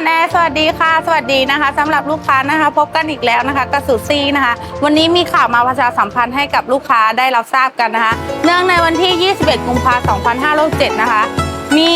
อนแอร์สวัสดีค่ะ สวัสดีนะคะสำหรับลูกค้านะคะ พบกันอีกแล้วนะคะกับสุซี่นะคะ วันนี้มีข่าวมาประชาสัมพันธ์ให้กับลูกค้าได้รับทราบกันนะคะ เนื่องในวันที่ 21 กุมภาพันธ์2567 นะคะ มี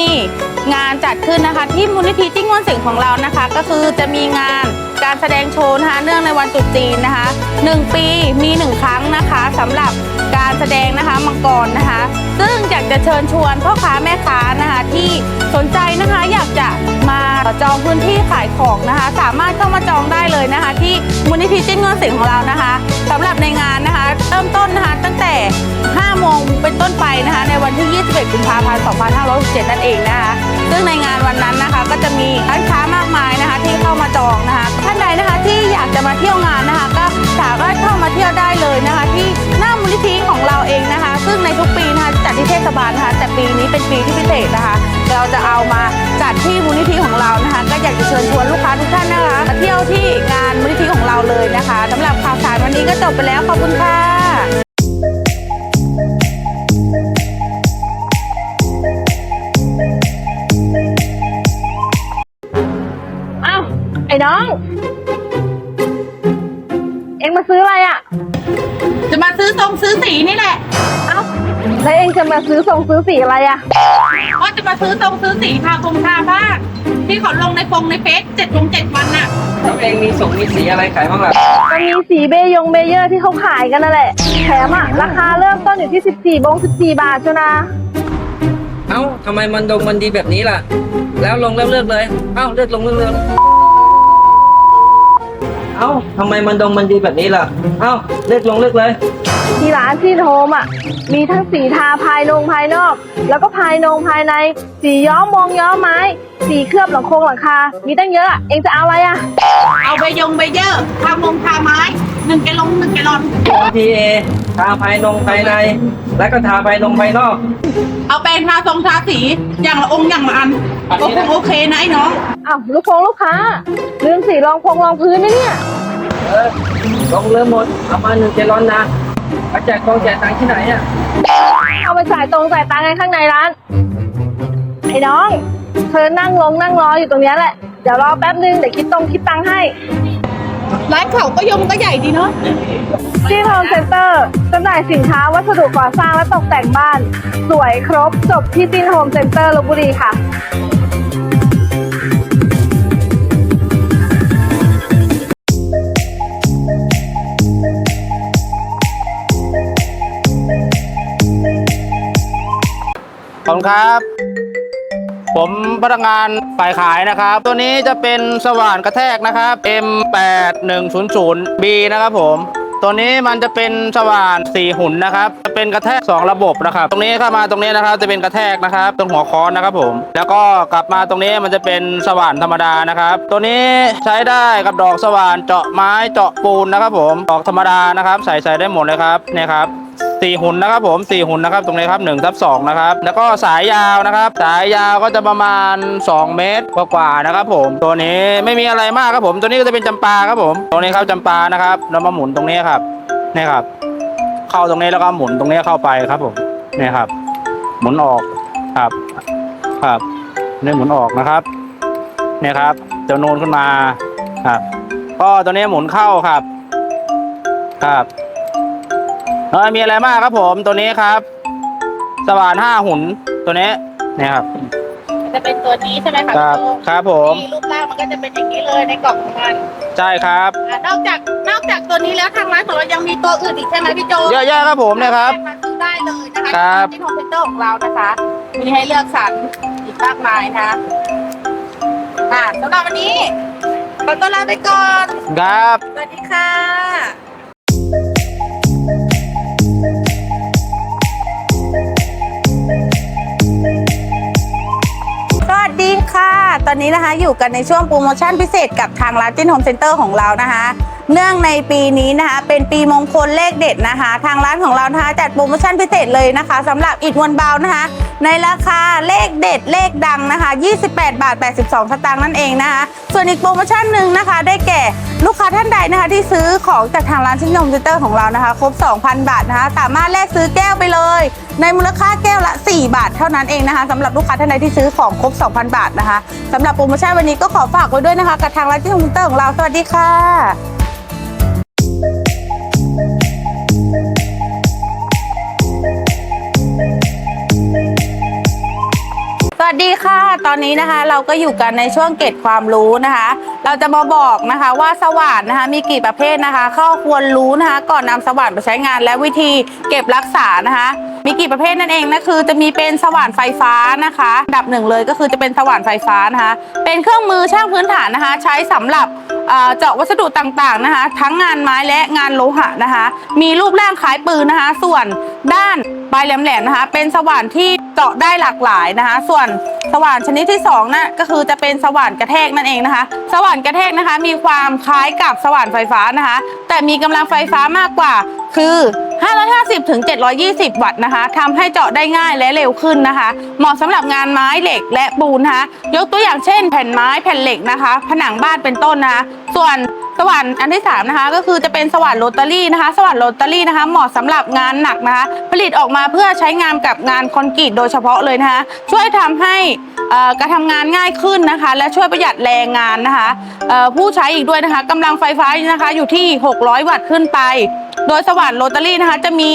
งานจัดขึ้นนะคะ ที่มูลนิธิจิ้งวนเสียงของเรานะคะ ก็คือจะมีงาน การแสดงโชว์นะคะเนื่องในวันตรุษจีนนะคะ 1 ปีมี 1 ครั้งนะคะสำหรับการแสดงนะคะมังกรนะคะ ซึ่งอยากจะเชิญชวนพ่อค้าแม่ค้านะคะที่สนใจนะคะอยากจะมาจองพื้นที่ขายของนะคะ สามารถเข้ามาจองได้เลยนะคะ ที่มูลนิธิจิ้งเงินสิงของเรานะคะสำหรับในงานนะคะเริ่มต้นนะคะตั้งแต่ 5 โมงเป็นต้นไปนะคะ ในวันที่ 21 กุมภาพันธ์ 2567 นั่นเองนะคะ ซึ่งในงานวันนั้นนะคะ ก็จะมีร้านค้ามากมายนะคะ ที่เข้ามาจองนะคะ ท่านใดนะคะที่อยากจะมาเที่ยวงานนะคะ ก็สามารถเข้ามาเที่ยวได้เลยนะคะ ที่หน้ามูลนิธิของเราเองนะคะ ซึ่งในทุกปีนะคะจัดที่เทศบาลนะคะ แต่ปีนี้เป็นปีที่พิเศษนะคะ เราจะเอามาจัดที่มูลนิธิของเรานะคะ ก็อยากจะเชิญชวนลูกค้าทุกท่านนะคะมาเที่ยวที่งานมูลนิธิของ ซื้ออะไรอะ จะมาซื้อทรงซื้อสีนี่แหละ เอ้าแล้วเอ็งจะมาซื้อทรงซื้อสีอะไรอะ ก็จะมาซื้อทรงซื้อสีทาคงทาบ้านที่เขาลงในฟงในเฟซเจ็ดวันเจ็ดวันน่ะ แล้วเองมีส่งมีสีอะไรขายบ้างล่ะก็มีสีเบยงเบเยอร์ที่เขาขายกันนั่นแหละ แถมอะ ราคาเริ่มต้นอยู่ที่ 14บง14 บาทจ้ะนะ เอ้าทำไมมันดงมันดีแบบนี้ล่ะ แล้วลงเลือกเลือกเลย เอ้าเลือกลงเลือกเลือก เอ้าทำไมมันดงมันดีแบบนี้ล่ะ เอ้าเลือกลงเลือกเลย ที่ร้านที่โฮมอะมีทั้งสีทาภายนงภายนอก แล้วก็ภายนงภายใน สีย้อมมองย้อมไม้ สีเคลือบหลังโครงหลังคา มีตั้งเยอะอะเอ็งจะเอาอะไรอะ เอาใบยงใบเยอร์ทามงทาไม้หนึ่งแกลลงหนึ่งแกลลอน OTA ทาภายนงภายใน แล้วก็ทาภายนงภายนอก เอาแปรงทาทรงทาสีอย่างละองค์อย่างละอันอันโอนี้เคนะโอเคนะไอ้น้อง อ้าวลูกคงลูกค้าลืมสีรองพงรองพื้นนะเนี่ย เออลงเริ่มหมดเอามาหนึ่งเจลอนนะ มาแจกกองแจกตังค์ที่ไหนอะเอาไปจ่ายตรงจ่ายตังค์กันข้างในร้าน ไอ้น้อง เธอนั่งลงนั่งรออยู่ตรงเนี้ยแหละ เดี๋ยวรอแป๊บนึงเดี๋ยวคิดตรงคิดตังค์ให้ร้านเขาก็ยมก็ใหญ่ดีเนาะที่โฮมเซ็นเตอร์จำหน่ายสินค้าวัสดุก่อสร้างและตกแต่งบ้าน สวยครบจบที่จินโฮมเซ็นเตอร์ลบบุรีค่ะ อบคุณครับ ผมพนักงานฝ่ายขายนะครับ ตัวนี้จะเป็นสว่านกระแทกนะครับ M8100B นะครับผมตัวนี้มันจะเป็นสว่าน4หุ่นนะครับ จะเป็นกระแทก 2 ระบบนะครับ ตรงนี้เข้ามาตรงนี้นะครับจะเป็นกระแทกนะครับ ตรงหัวค้อนนะครับผม แล้วก็กลับมาตรงนี้มันจะเป็นสว่านธรรมดานะครับ ตัวนี้ใช้ได้กับดอกสว่านเจาะไม้เจาะปูนนะครับผม ดอกธรรมดานะครับ ใส่ใส่ได้หมดเลยครับเนี่ยครับ สี่หุ่นนะครับผมสี่หุ่นนะครับตรงนี้ครับ1ทับ2นะครับแล้วก็สายยาวนะครับ สายยาวก็จะประมาณ 2 เมตรกว่าๆนะครับผมตัวนี้ไม่มีอะไรมากครับผม ตัวนี้ก็จะเป็นจำปาครับผมตัวนี้ครับจำปานะครับเรามาหมุนตรงนี้ครับนี่ครับ เข้าตรงนี้แล้วก็หมุนตรงนี้เข้าไปครับผมนี่ครับ หมุนออกครับครับนี่หมุนออกนะครับเนี่ยครับจะโนนขึ้นมาครับก็ตัวนี้หมุนเข้าครับ ครับ เออมีอะไรมากครับผมตัวนี้ครับ สว่านห้าหุ่นตัวนี้เนี่ยครับ จะเป็นตัวนี้ใช่ไหมคะครับครับผม ที่รูปร่างมันก็จะเป็นอย่างนี้เลยในกล่องของมันใช่ครับ อะนอกจากนอกจากตัวนี้แล้วทางร้านของเรายังมีตัวอื่นอีกใช่ไหมพี่โจเยอะแยะครับผมเนะครับ มาซื้อได้เลยนะคะครับ ที่โฮมเซ็นเตอร์ของเรานะคะ มีให้เลือกสรรอีกมากมายนะคะอ่าสำหรับวันนี้ขอตัวลาไปก่อน ครับ สวัสดีค่ะ ตอนนี้นะคะอยู่กันในช่วงโปรโมชั่นพิเศษกับทางร้านจิ้นโฮมเซ็นเตอร์ของเรานะคะ เนื่องในปีนี้นะคะเป็นปีมงคลเลขเด็ดนะคะ ทางร้านของเรานะคะจัดโปรโมชั่นพิเศษเลยนะคะสำหรับอิดวันเบานะคะ ในราคาเลขเด็ดเลขดังนะคะ 28 บาท 82 สตางค์นั่นเองนะคะ ส่วนอีกโปรโมชั่นหนึ่งนะคะได้แก่ ลูกค้าท่านใดนะคะที่ซื้อของจากทางร้านชิ้นมจิเตอร์ของเรานะคะ ครบ 2,000 บาทนะคะ สามารถแลกซื้อแก้วไปเลย ในมูลค่าแก้วละ 4 บาทเท่านั้นเองนะคะสำหรับลูกค้าท่านใดที่ซื้อของครบ 2,000 บาทนะคะสำหรับโปรโมชั่นวันนี้ก็ขอฝากไว้ด้วยนะคะกับทางร้านชิ้นมจิเตอร์ของเราสวัสดีค่ะ วัสดีค่ะ ตอนนี้นะคะเราก็อยู่กันในช่วงเก็ดความรู้นะคะ เราจะมาบอกนะคะว่าสว่านนะคะมีกี่ประเภทนะคะ ข้อควรรู้นะคะ ก่อนนำสว่านไปใช้งานและวิธีเก็บรักษานะคะ มีกี่ประเภทนั่นเองนะคือจะมีเป็นสว่านไฟฟ้านะคะอันดับหนึ่งเลยก็คือจะเป็นสว่านไฟฟ้านะคะ เป็นเครื่องมือช่างพื้นฐานนะคะ ใช้สำหรับเจาะวัสดุต่างๆนะคะ ทั้งงานไม้และงานโลหะนะคะ มีรูปร่างคล้ายปืนนะคะ ส่วนด้านปลายแหลมๆนะคะ เป็นสว่านที่เจาะได้หลากหลายนะคะ ส่วนสว่านชนิดที่สองนั่นก็คือจะเป็นสว่านกระแทกนั่นเองนะคะ สว่านกระแทกนะคะ มีความคล้ายกับสว่านไฟฟ้านะคะ แต่มีกำลังไฟฟ้ามากกว่า คือ 550ถึง720 วัตต์นะคะทำให้เจาะได้ง่ายและเร็วขึ้นนะคะ เหมาะสำหรับงานไม้เหล็กและปูนนะคะ ยกตัวอย่างเช่น แผ่นไม้แผ่นเหล็กนะคะ ผนังบ้านเป็นต้นนะคะ ส่วน สว่านอันที่สามนะคะก็คือจะเป็นสว่านโรตารี่นะคะ สว่านโรตารี่นะคะ เหมาะสำหรับงานหนักนะคะ ผลิตออกมาเพื่อใช้งานกับงานคอนกรีตโดยเฉพาะเลยนะคะ ช่วยทำให้การทำงานง่ายขึ้นนะคะ และช่วยประหยัดแรงงานนะคะผู้ใช้อีกด้วยนะคะกำลังไฟฟ้านะคะอยู่ที่ 600 วัตต์ขึ้นไป โดยสว่านโรตารี่นะคะจะมี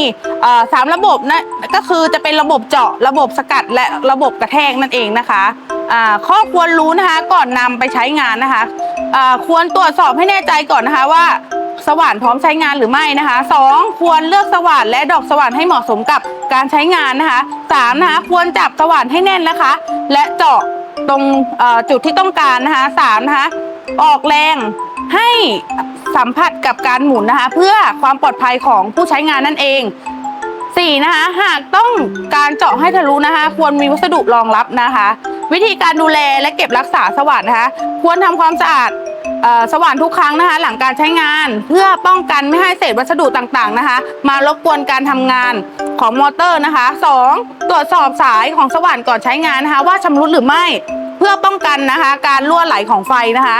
สามระบบนะก็คือจะเป็นระบบเจาะระบบสกัดและระบบกระแทกนั่นเองนะคะข้อควรรู้นะคะก่อนนำไปใช้งานนะคะ อ่าควรตรวจสอบให้แน่ใจก่อนนะคะว่า สว่านพร้อมใช้งานหรือไม่นะคะ 2. ควรเลือกสว่านและดอกสว่านให้เหมาะสมกับการใช้งานนะคะ 3. นะคะควรจับสว่านให้แน่นนะคะ และเจาะตรงจุดที่ต้องการนะคะ 3. นะคะออกแรงให้สัมผัสกับการหมุนนะคะ เพื่อความปลอดภัยของผู้ใช้งานนั่นเอง 4. นะคะหากต้องการเจาะให้ทะลุนะคะ ควรมีวัสดุรองรับนะคะ วิธีการดูแลและเก็บรักษาสว่านนะคะ ควรทำความสะอาดสว่านทุกครั้งนะคะ หลังการใช้งานเพื่อป้องกันไม่ให้เศษวัสดุต่างๆนะคะ มารบกวนการทำงานของมอเตอร์นะคะ 2. ตรวจสอบสายของสว่านก่อนใช้งานนะคะ ว่าชำรุดหรือไม่ เพื่อป้องกันนะคะ การรั่วไหลของไฟนะคะ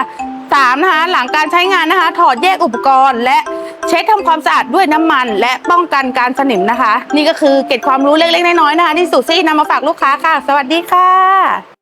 สามนะคะหลังการใช้งานนะคะ ถอดแยกอุปกรณ์ และเช็ดทำความสะอาดด้วยน้ำมัน และป้องกันการสนิมนะคะ นี่ก็คือเกร็ดความรู้เล็กๆน้อยๆนะคะ ที่สุซี่นำมาฝากลูกค้าค่ะ สวัสดีค่ะ